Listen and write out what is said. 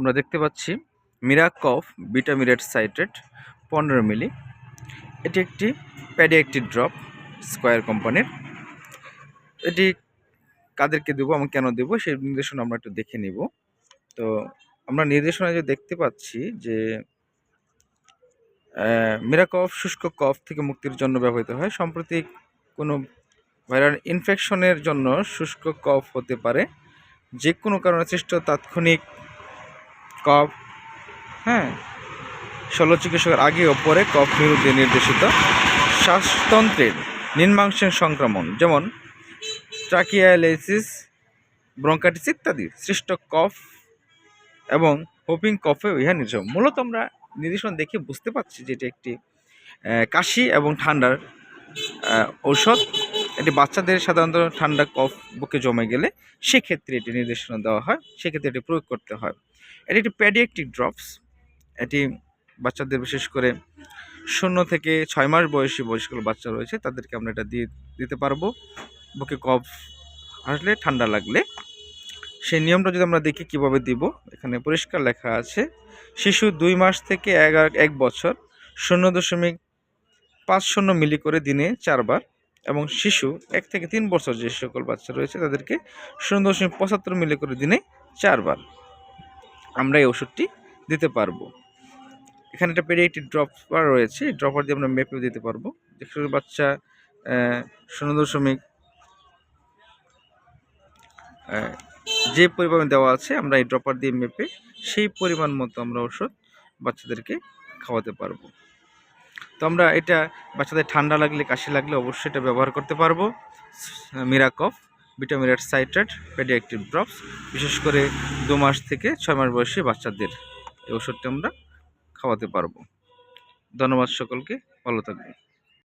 আমরা দেখতে পাচ্ছি মিরাকফ বিটামিরেট সাইট্রেট পনেরো মিলি। এটি একটি প্যাডিয়াক্টিভ ড্রপ স্কোয়ার কোম্পানির এটি কাদেরকে দেবো এবং কেন দেবো, সেই নির্দেশনা আমরা একটু দেখে নিব। তো আমরা নির্দেশনায় যে দেখতে পাচ্ছি যে মিরাকফ শুষ্ক কফ থেকে মুক্তির জন্য ব্যবহৃত হয়। সম্প্রতি কোনো ভাইরাল ইনফেকশনের জন্য শুষ্ক কফ হতে পারে। যে কোনো কারণে সৃষ্ট তাৎক্ষণিক কফ হ্যাঁ শল্য চিকিৎসকের আগে ও পরে কফ বিরুদ্ধে নির্দেশিত শ্বাসতন্ত্রের নিম্নাংশের সংক্রমণ, যেমন ট্রাকিয়ালাইসিস, ব্রঙ্কাইটিস ইত্যাদি। সৃষ্ট কফ এবং হোপিং কফে ইহা নির্দেশ। মূলত আমরা নির্দেশন দেখে বুঝতে পারছি যে এটি একটি কাশি এবং ঠান্ডার ঔষধ। এটি বাচ্চাদের সাধারণত ঠান্ডা কফ বুকে জমে গেলে সেক্ষেত্রে এটি নির্দেশনা দেওয়া হয়, সেক্ষেত্রে এটি প্রয়োগ করতে হয়। এটি একটি প্যাডিয়াক্টিক ড্রপস এটি বাচ্চাদের বিশেষ করে শূন্য থেকে ছয় মাস বয়সী বয়স্ক বাচ্চা রয়েছে, তাদেরকে আমরা এটা দিয়ে দিতে পারব। বুকে কফ আসলে ঠান্ডা লাগলে সেই নিয়মটা যদি আমরা দেখি কীভাবে দিব, এখানে পরিষ্কার লেখা আছে, শিশু দুই মাস থেকে এগারো, এক বছর, শূন্য দশমিক পাঁচ শূন্য মিলি করে দিনে চারবার এবং শিশু এক থেকে তিন বছর যে সকল বাচ্চা রয়েছে তাদেরকে শূন্য দশমিক পঁচাত্তর মিলি করে দিনে চারবার আমরা এই ওষুধটি দিতে পারব। এখানে একটা পেডিয়াট্রিক ড্রপার রয়েছে ড্রপার দিয়ে আমরা মেপেও দিতে পারব। যে শিশুর বাচ্চা শূন্য দশমিক যে পরিমাণ দেওয়া আছে আমরা এই ড্রপার দিয়ে মেপে সেই পরিমাণ মতো আমরা ওষুধ বাচ্চাদেরকে খাওয়াতে পারব। তো আমরা এটা বাচ্চাদের ঠান্ডা লাগলে, কাশি লাগলে অবশ্যই এটা ব্যবহার করতে পারব। মিরাকফ ভিটামিনেট সাইট্রেট পেডিয়াক্টিভ ড্রপস বিশেষ করে দু মাস থেকে ছয় মাস বয়সী বাচ্চাদের এই ওষুধটি আমরা খাওয়াতে পারব। ধন্যবাদ সকলকে, ভালো থাকবেন।